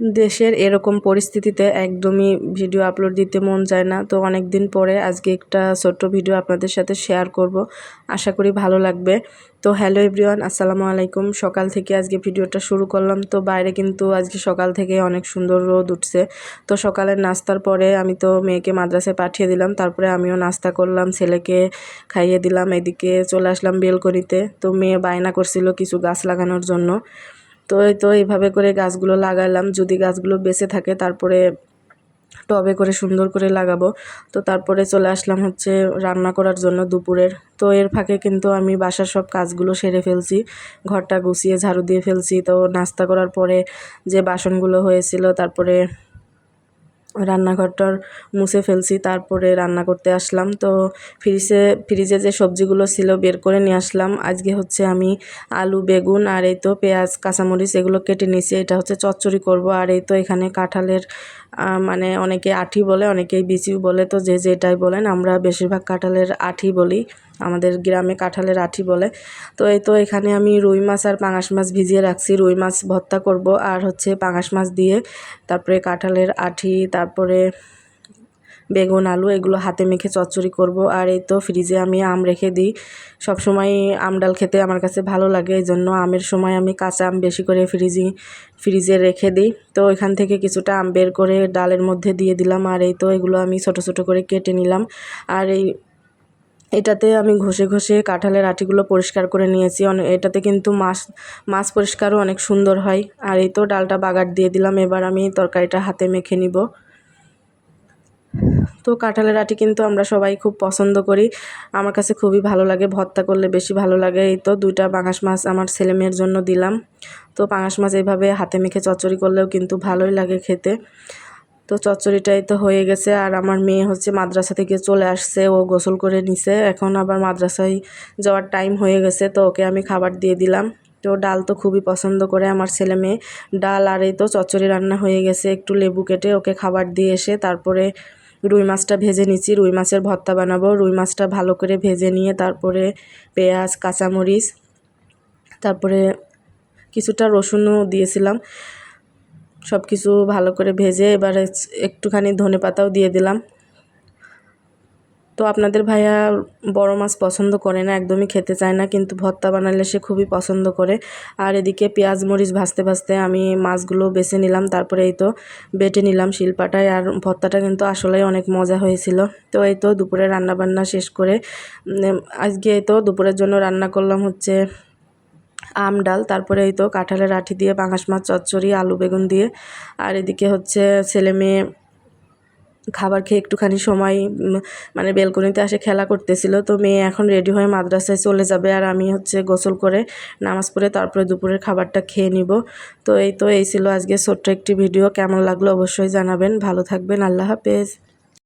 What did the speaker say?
দেশের এরকম পরিস্থিতিতে একদমই ভিডিও আপলোড দিতে মন যায় না। তো অনেক দিন পরে আজকে একটা ছোট্ট ভিডিও আপনাদের সাথে শেয়ার করব। আশা করি ভালো লাগবে। তো হ্যালো এভরিওয়ান আসসালামু আলাইকুম। সকাল থেকে আজকে ভিডিওটা শুরু করলাম। তো বাইরে কিন্তু আজকে সকাল থেকে অনেক সুন্দর রোদ উঠছে। তো সকালের নাস্তার পরে আমি তো মেয়েকে মাদ্রাসায় পাঠিয়ে দিলাম। তারপরে আমিও নাস্তা করলাম, ছেলেকে খাইয়ে দিলাম। এদিকে চলে আসলাম বেলকনিতে। তো মেয়ে বায়না করছিল কিছু গাছ লাগানোর জন্য। তো এই তো এইভাবে করে গাছগুলো লাগালাম। যদি গাছগুলো বেঁচে থাকে তারপরে টবে করে সুন্দর করে লাগাবো। তো তারপরে চলে আসলাম হচ্ছে রান্না করার জন্য দুপুরের। তো এর ফাঁকে কিন্তু আমি বাসার সব কাজগুলো সেরে ফেলছি। ঘরটা গুছিয়ে ঝাড়ু দিয়ে ফেলছি। তো নাস্তা করার পরে যে বাসনগুলো হয়েছিল, তারপরে রান্নাঘরটার মুছে ফেলছি, তারপরে রান্না করতে আসলাম। তো ফ্রিজে ফ্রিজে যে সবজিগুলো ছিল বের করে নিয়ে আসলাম। আজকে হচ্ছে আমি আলু, বেগুন আর এই তো পেঁয়াজ, কাঁচামরিচ এগুলো কেটে নিয়েছি। এটা হচ্ছে চচ্চড়ি করব। আর এই তো এখানে কাঁঠালের মানে অনেকে আঠি বলে, অনেকেই বিচিও বলে। তো যে যেটাই বলেন, আমরা বেশিরভাগ কাঁঠালের আঠি বলি। আমাদের গ্রামে কাঁঠালের আঠি বলে। তো এই তো এখানে আমি রুই মাছ আর পাঙাশ মাছ ভিজিয়ে রাখছি। রুই মাছ ভর্তা করব আর হচ্ছে পাঙাশ মাছ দিয়ে তারপরে কাঁঠালের আঠি, তারপরে বেগুন, আলু এগুলো হাতে মেখে চচ্চড়ি করব। আর এই তো ফ্রিজে আমি আম রেখে দিই। সবসময় আম ডাল খেতে আমার কাছে ভালো লাগে এই জন্য আমের সময় আমি কাঁচা আম বেশি করে ফ্রিজি, ফ্রিজে রেখে দিই। তো এখান থেকে কিছুটা আম বের করে ডালের মধ্যে দিয়ে দিলাম। আর এই তো এগুলো আমি ছোট ছোট করে কেটে নিলাম। আর এই এটাতে আমি ঘষে ঘষে কাঁঠালের আটিগুলো পরিষ্কার করে নিয়েছি। অনেক এটাতে কিন্তু মাছ মাছ পরিষ্কারও অনেক সুন্দর হয়। আর এই তো ডালটা বাগার দিয়ে দিলাম। এবার আমি তরকারিটা হাতে মেখে নিব। তো কাঁঠালের আটি কিন্তু আমরা সবাই খুব পছন্দ করি। আমার কাছে খুবই ভালো লাগে। ভর্তা করলে বেশি ভালো লাগে। এই তো দুইটা পাঙাশ মাছ আমার ছেলে মেয়ের জন্য দিলাম। তো পাঙাশ মাছ এইভাবে হাতে মেখে চচ্চড়ি করলেও কিন্তু ভালোই লাগে খেতে। তো চচ্চড়িটাই তো হয়ে গেছে আর আমার মেয়ে হচ্ছে মাদ্রাসা থেকে চলে আসছে, ও গোসল করে নিছে। এখন আবার মাদ্রাসায় যাওয়ার টাইম হয়ে গেছে, তো ওকে আমি খাবার দিয়ে দিলাম। তো ডাল তো খুবই পছন্দ করে আমার ছেলে মেয়ে। ডাল আর এই তো চচ্চড়ি রান্না হয়ে গেছে, একটু লেবু কেটে ওকে খাবার দিয়ে এসে তারপরে রুই মাছটা ভেজে নিচ্ছি। রুই মাছের ভর্তা বানাবো, রুই মাছটা ভালো করে ভেজে নিয়ে তারপরে পেঁয়াজ, কাঁচামরিচ, তারপরে কিছুটা রসুনও দিয়েছিলাম। সব কিছু ভালো করে ভেজে এবার একটুখানি ধনে পাতাও দিয়ে দিলাম। তো আপনাদের ভাইয়া বড় মাছ পছন্দ করে না, একদমই খেতে চায় না, কিন্তু ভর্তা বানালে সে খুবই পছন্দ করে। আর এদিকে পেঁয়াজ মরিচ ভাজতে ভাজতে আমি মাছগুলো বেছে নিলাম, তারপরে এই তো বেটে নিলাম শিলপাটায়, আর ভর্তাটা কিন্তু আসলেই অনেক মজা হয়েছিল। তো এই তো দুপুরে রান্নাবান্না শেষ করে আজকে এই তো দুপুরের জন্য রান্না করলাম হচ্ছে আম ডাল, তারপরে এই তো কাঁঠালের আঠি দিয়ে, পাঙাশ মাছ, চচ্চড়ি, আলু বেগুন দিয়ে। আর এদিকে হচ্ছে ছেলে মেয়ে খাবার খেয়ে একটুখানি সময় মানে বেলকনিতে আসে খেলা করতেছিল। তো মেয়ে এখন রেডি হয়ে মাদ্রাসায় চলে যাবে আর আমি হচ্ছে গোসল করে নামাজ পড়ে তারপরে দুপুরের খাবারটা খেয়ে নিব। তো এই তো, এই ছিল আজকে ছোট্ট একটি ভিডিও। কেমন লাগল অবশ্যই জানাবেন। ভালো থাকবেন। আল্লাহ হাফেজ।